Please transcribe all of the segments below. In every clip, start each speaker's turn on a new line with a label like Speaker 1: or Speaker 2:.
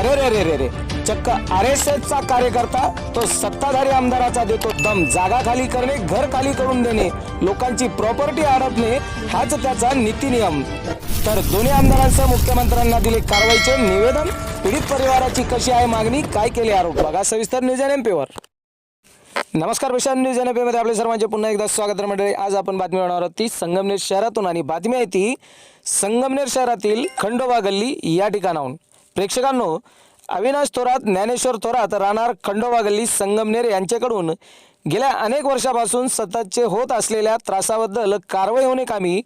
Speaker 1: अरे रे रे रे रे चक्क R S चा कार्यकर्ता तो सत्ताधारी आमदाराचा देतो दम. जागा खाली करणे घर खाली करून देणे. लोकांची प्रॉपर्टी अडपणे हाच त्याचा नीती नियम तर दोन्ही आमदारांसह मुख्यमंत्र्यांना दिले कारवाईचे निवेदन. पीडित परिवाराची कशी आहे मागणी? काय केले आरोप? बघा सविस्तर न्यूज एन एमपीवर नमस्कार विशाल न्यूज एनमध्ये आपले सर्वांचे पुन्हा एकदा स्वागत मंडळी. आज आपण बातमी होणार आहोत ती संगमनेर शहरातून आणि बातमी आहे ती संगमनेर शहरातील खंडोबा गल्ली या ठिकाणाहून. प्रेक्षकांनो अविनाश थोरात ज्ञानेश्वर थोरात राहणार खंडोबा गल्ली संगमनेर यांच्याकडून गेल्या अनेक वर्षापासून सततचे होत असलेल्या त्रासाबद्दल कारवाई होणे कामी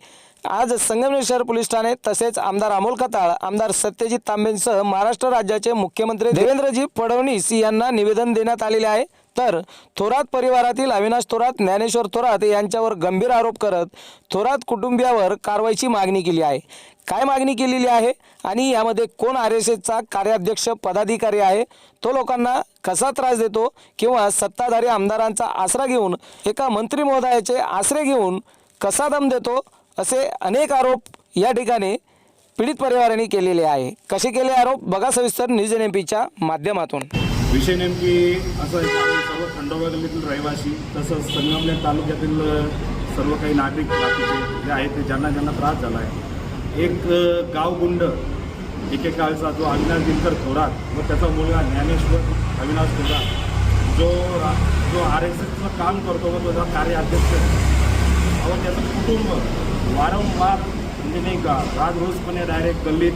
Speaker 1: आज संगमनेर शहर पोलीस ठाणे तसेच आमदार अमोल कताळ आमदार सत्यजित तांबेंसह महाराष्ट्र राज्याचे मुख्यमंत्री देवेंद्रजी फडणवीस यांना निवेदन देण्यात आलेले आहे. तर थोरात परिवारातील अविनाश थोरात ज्ञानेश्वर थोरात यांच्यावर गंभीर आरोप करत थोरात कुटुंबियावर कारवाईची मागणी केली आहे. काय मागणी केलेली आहे आणि यामध्ये कोण आर एस एसचा कार्याध्यक्ष पदाधिकारी आहे तो लोकांना कसा त्रास देतो किंवा सत्ताधारी आमदारांचा आसरा घेऊन एका मंत्री महोदयाचे आसरे घेऊन कसा दम देतो असे अनेक आरोप या ठिकाणी पीडित परिवाराने केलेले आहे. कसे केले आरोप? बघा सविस्तर न्यूज एन एम पीच्या माध्यमातून.
Speaker 2: विषय नेमकी असं आहे सर्व खंडोबा गल्लीतील रहिवासी तसंच संगमनेर तालुक्यातील सर्व काही नागरिक बाकीचे जे आहेत ते ज्यांना ज्यांना त्रास झाला आहे. एक अ, गावगुंड एकेकाळचा जो अविनाश दिनकर थोरात व त्याचा मुलगा ज्ञानेश्वर अविनाश थोरात जो जो आर एस एसचं काम करतो व त्याचा कार्याध्यक्ष अहो त्याचं कुटुंब वारंवार म्हणजे नाही का राजरोजपणे डायरेक्ट गल्लीत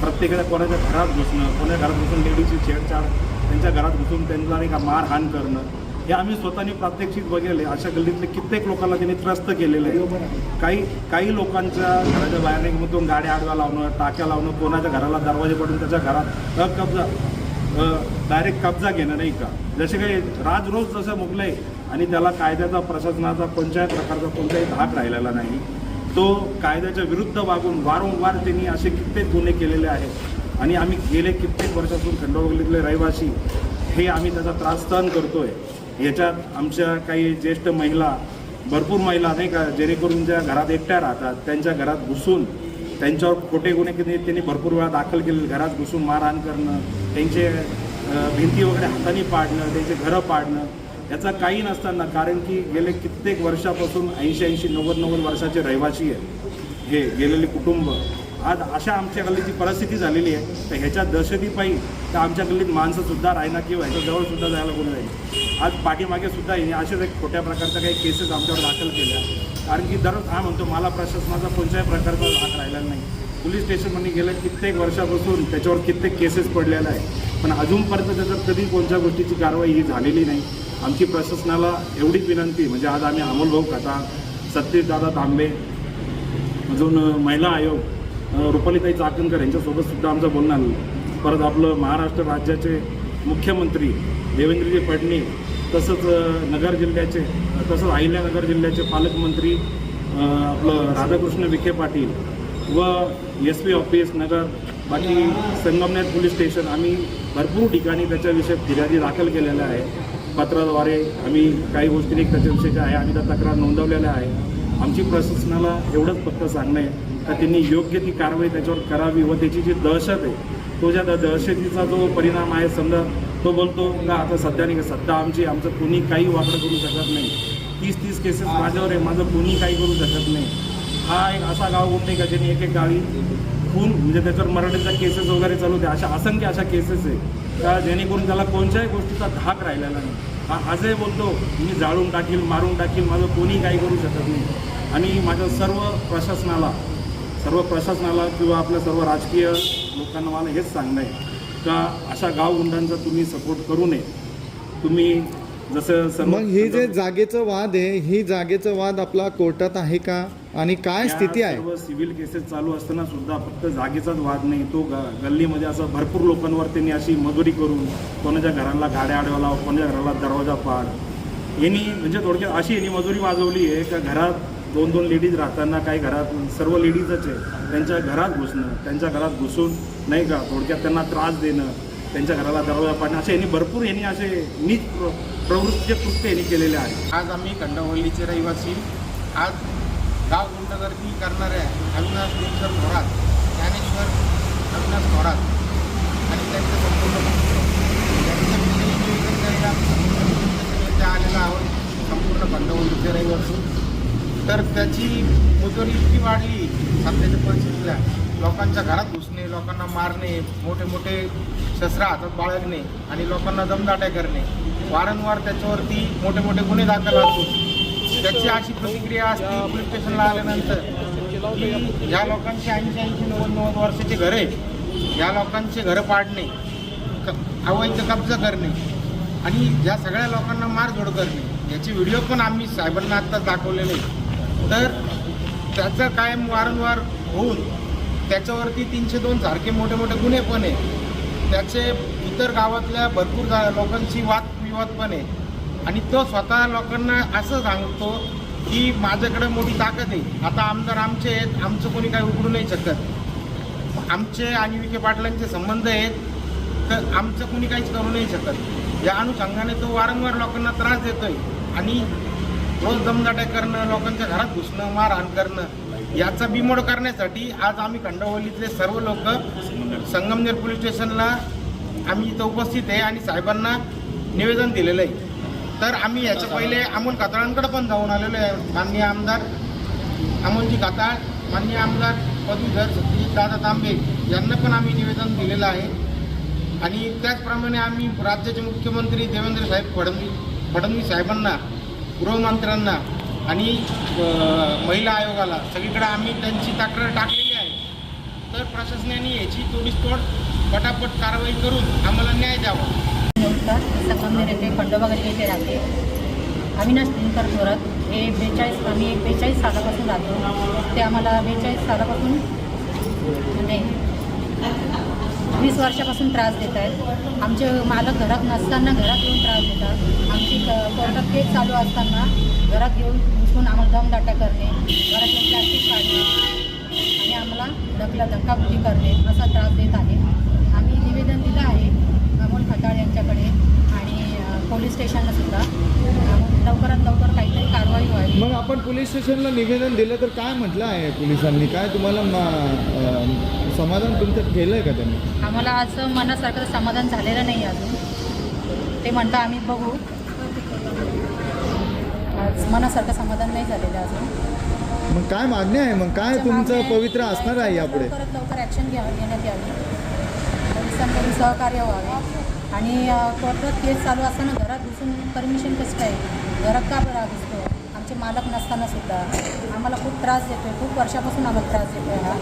Speaker 2: प्रत्येकाच्या कोणाच्या घरात घुसणं कोणाच्या घरात घुसून लेडीजची छेडछाड त्यांच्या घरात घुसून त्यांना नाही का मारहाण करणं हे आम्ही स्वतःनी प्रात्यक्षिक बघितले. अशा गल्लीतले कित्येक लोकांना त्यांनी त्रस्त केलेलं आहे. काही काही लोकांच्या घराच्या बाहेर नाही गाड्या आडव्या लावणं टाक्या लावणं कोणाच्या घराला दरवाजे पडून त्याच्या घरात कब्जा डायरेक्ट कब्जा घेणं नाही का? जसे काही राजरोज जसं मुकलंय आणि त्याला कायद्याचा प्रशासनाचा कोणत्याही प्रकारचा कोणताही धाक राहिलेला नाही. तो कायद्याच्या विरुद्ध वागून वारंवार त्यांनी असे कित्येक गुन्हे केलेले आहेत. आणि आम्ही गेले कित्येक वर्षातून खंडोबागलीतले रहिवासी हे आम्ही त्याचा त्रास सहन करतो आहे याच्यात आमच्या काही ज्येष्ठ महिला भरपूर महिला नाही का जेणेकरून ज्या घरात एकट्या राहतात त्यांच्या घरात घुसून त्यांच्यावर खोटे गुन्हे किती त्यांनी भरपूर वेळा दाखल केले घरात घुसून मारहाण करणं त्यांचे भिंती वगैरे हाताने पाडणं त्यांचे घरं पाडणं याचा काही नसताना कारण की गेले कित्येक वर्षापासून ऐंशी ऐंशी नव्वद नव्वद वर्षाचे रहिवासी आहेत. हे गेलेले कुटुंब. आज अशा आमच्या गल्लीची परिस्थिती झालेली आहे. तर ह्याच्या दहशतीपायी तर आमच्या गल्लीत माणसंसुद्धा राहिना किंवा ह्याच्या जवळसुद्धा जायला कोणी नाही. आज पाठीमागे सुद्धा येणे अशाच एक खोट्या प्रकारच्या काही केसेस आमच्यावर दाखल केल्या. कारण की दररोज हा म्हणतो मला प्रशासनाचा कोणत्याही प्रकारचा हात राहिलेला नाही. पोलीस स्टेशनमध्ये गेल्या कित्येक वर्षापासून त्याच्यावर कित्येक केसेस पडलेल्या आहे पण अजूनपर्यंत त्याच्यात कधी कोणत्या गोष्टीची कारवाई ही झालेली नाही. आमची प्रशासनाला एवढीच विनंती म्हणजे आज आम्ही अमोल भाऊ सत्यजदादा सत्यजितदादा तांबे अजून महिला आयोग रुपालीताई चाकणकर यांच्यासोबत सुद्धा आमचं बोलणं आलं परत आपलं महाराष्ट्र राज्याचे मुख्यमंत्री देवेंद्रजी फडणवीस तसंच नगर जिल्ह्याचे तसंच अहिल्यानगर जिल्ह्याचे पालकमंत्री आपलं राधाकृष्ण विखे पाटील व एस पी ऑफिस नगर बाकी संगमनेर पोलीस स्टेशन आम्ही भरपूर ठिकाणी त्याच्याविषयी फिर्यादी दाखल केलेल्या आहे पत्राद्वारे आम्ही काही गोष्टी त्याच्याविषयीच्या आहे आम्ही त्या तक्रार नोंदवलेल्या आहे आमची प्रशासनाला एवढंच फक्त सांगणं आहे का त्यांनी योग्य ती कारवाई त्याच्यावर करावी व त्याची जी दहशत आहे तो ज्या द- दहशतीचा जो परिणाम आहे समजा तो बोलतो का आता सध्या नाही सध्या आमची आमचं कुणी काही वापर करू शकत नाही. तीस तीस केसेस माझ्यावर आहे माझं कुणी काही करू शकत नाही. हा एक असा गाव कोणते का ज्यांनी एक एक गावी खून म्हणजे त्याच्यावर मराठीच्या केसेस वगैरे चालू होते अशा असंख्य अशा केसेस आहे. का जेणेकरून त्याला कोणत्याही गोष्टीचा धाक राहिलेला नाही. हा आजही बोलतो मी जाळून टाकील मारून टाकील माझं कोणी काही करू शकत नाही. आणि माझ्या सर्व प्रशासनाला सर्व प्रशासनाला किंवा आपल्या सर्व राजकीय लोकांना मला हेच सांगणं आहे. का अशा गावगुंडांचा तुम्ही सपोर्ट करू नये. तुम्ही जसं सर्व
Speaker 3: मग हे जे जागेचं वाद आहे ही जागेचं वाद आपला कोर्टात आहे का? आणि काय
Speaker 2: या
Speaker 3: स्थिती आहे?
Speaker 2: सर्व सिव्हिल केसेस चालू असताना सुद्धा फक्त जागेचाच वाद नाही तो ग गल्लीमध्ये असं भरपूर लोकांवर त्यांनी अशी मजुरी करून कोणाच्या घराला गाड्या आडव्या लाव कोणाच्या घराला दरवाजा पाड. यांनी म्हणजे थोडक्यात अशी यांनी मजुरी वाजवली आहे का घरात दोन दोन लेडीज राहताना काही घरात सर्व लेडीजच आहे त्यांच्या घरात घुसणं त्यांच्या घरात घुसून नाही का थोडक्यात त्यांना त्रास देणं त्यांच्या घराला दरवाजा पाडणं असे यांनी भरपूर यांनी असे नीच प्रवृत्तीचे कृत्य यांनी केलेले आहे.
Speaker 4: आज आम्ही कंडवल्लीचे रहिवासी आज गाव गुंडगर्दी करणाऱ्या अविनाश दिनकर थोरात ज्ञानेश्वर अविनाश थोरात आणि त्यांचं संपूर्ण त्यांच्या आलेला आहोत. संपूर्ण कंडवल्लीचे रहिवासी. तर त्याची मुजोरी इतकी वाढली सध्याच्या परिस्थितीला लोकांच्या घरात घुसणे लोकांना मारणे मोठे मोठे शस्त्र हातात बाळगणे आणि लोकांना दमदाट्या करणे. वारंवार त्याच्यावरती मोठे मोठे गुन्हे दाखल असतो. त्याची अशी प्रतिक्रिया असते पोलीस स्टेशनला आल्यानंतर की या लोकांची ऐंशी ऐंशी नव्वद नव्वद वर्षाची घरे या लोकांचे घरं पाडणे अवैध कब्जा करणे आणि या सगळ्या लोकांना मारझोड करणे. याचे व्हिडिओ पण आम्ही साहेबांना आत्ताच दाखवलेले तर त्याचं कायम वारंवार होऊन त्याच्यावरती तीनशे दोन सारखे मोठे मोठे गुन्हे पण आहे. त्याचे इतर गावातल्या भरपूर लोकांशी लोकांची वादविवाद पण आहे. आणि तो स्वतः लोकांना असं सांगतो की माझ्याकडे मोठी ताकद आहे. आता आमदार आमचे आहेत आमचं कोणी काही उघडू नाही शकत. आमचे आणि विखे पाटलांचे संबंध आहेत तर आमचं कोणी काहीच करू नाही शकत. या अनुषंगाने तो वारंवार लोकांना त्रास देतोय. आणि रोज दमदाट्या करणं लोकांच्या घरात घुसणं मारहाण करणं याचा बिमोड करण्यासाठी आज आम्ही खंडवलीतले सर्व लोक संगमनेर पोलीस स्टेशनला आम्ही इथं उपस्थित आहे आणि साहेबांना निवेदन दिलेलं आहे. तर आम्ही याच्या पहिले अमोल कातळांकडे पण जाऊन आलेलो आहे माननीय आमदार अमोलजी काताळ माननीय आमदार पदवीधर दादा तांबे यांना पण आम्ही निवेदन दिलेलं आहे. आणि त्याचप्रमाणे आम्ही राज्याचे मुख्यमंत्री देवेंद्र साहेब फडणवीस फडणवीस साहेबांना गृहमंत्र्यांना आणि महिला आयोगाला. सगळीकडे आम्ही त्यांची तक्रार टाकलेली आहे. तर प्रशासनाने याची तोडीसतोड पटापट कारवाई करून आम्हाला न्याय द्यावा.
Speaker 5: नमस्कार संगमनेर येथे खंडोबा गल्ली येथे राहते. अविनाश दिनकर थोरात हे बेचाळीस आम्ही बेचाळीस सालापासून राहतो. ते आम्हाला बेचाळीस सालापासून नाही. वीस वर्षापासून त्रास देत आहेत. आमचे मालक घरात नसताना घरात येऊन त्रास देतात. आमची कोर्टात केस चालू असताना घरात येऊन घुसून आम्हाला दमदाटा करणे घरात येऊन प्लास्टिक काढणे आणि आम्हाला ढकला धक्काबुक्की करणे असा त्रास देत आहे. आम्ही निवेदन दिलं आहे अमोल खताळ यांच्याकडे आणि पोलीस स्टेशनला सुद्धा. लवकरात लवकर काहीतरी कारवाई व्हावी.
Speaker 3: मग आपण पोलीस स्टेशनला निवेदन दिलं तर काय म्हटलं आहे पोलिसांनी? काय तुम्हाला समाधान तुमचं केलं आहे का त्यांनी?
Speaker 5: आम्हाला आज मनासारखं समाधान झालेलं नाही अजून. ते म्हणता आम्ही बघू. आज मनासारखं समाधान नाही झालेलं अजून.
Speaker 3: मग काय मागणी आहे? मग काय तुमचं पवित्र असणार आहे यापुढे?
Speaker 5: लवकरात लवकर ॲक्शन घ्या घेण्यात यावी. पोलिसांकडून सहकार्य व्हावे. आणि अ, कोर्टात केस चालू असताना घरात घुसून परमिशन कसं काय? घरात का बरं घुसतो आमचे मालक नसताना सुद्धा आम्हाला खूप त्रास देतोय. खूप वर्षापासून आम्हाला त्रास देतोय हा.